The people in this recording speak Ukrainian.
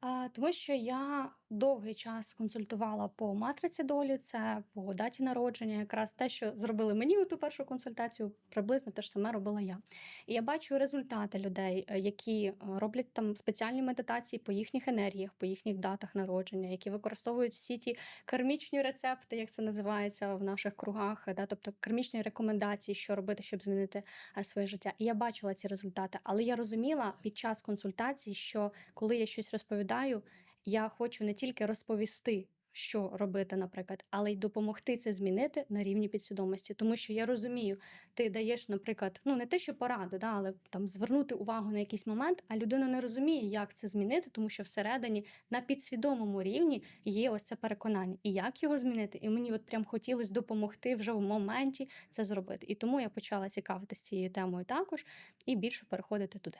А, тому що я довгий час консультувала по матриці долі, це по даті народження, якраз те, що зробили мені у ту першу консультацію, приблизно те ж саме робила я. І я бачу результати людей, е, які е, роблять там спеціальні медитації по їхніх енергіях, по їхніх датах народження, які використовують всі ті кармічні рецепти, як це називається в наших кругах, е, да, тобто кармічні рекомендації, що робити, щоб змінити своє життя. І я бачила ці результати, але я розуміла під час консультацій, що коли я щось розповідаю, я хочу не тільки розповісти. Що робити, наприклад, але й допомогти це змінити на рівні підсвідомості, тому що я розумію, ти даєш, наприклад, ну не те, що пораду, да, але там звернути увагу на якийсь момент, а людина не розуміє, як це змінити, тому що всередині на підсвідомому рівні є ось це переконання, і як його змінити. І мені от прям хотілося допомогти вже в моменті це зробити. І тому я почала цікавитися цією темою також і більше переходити туди.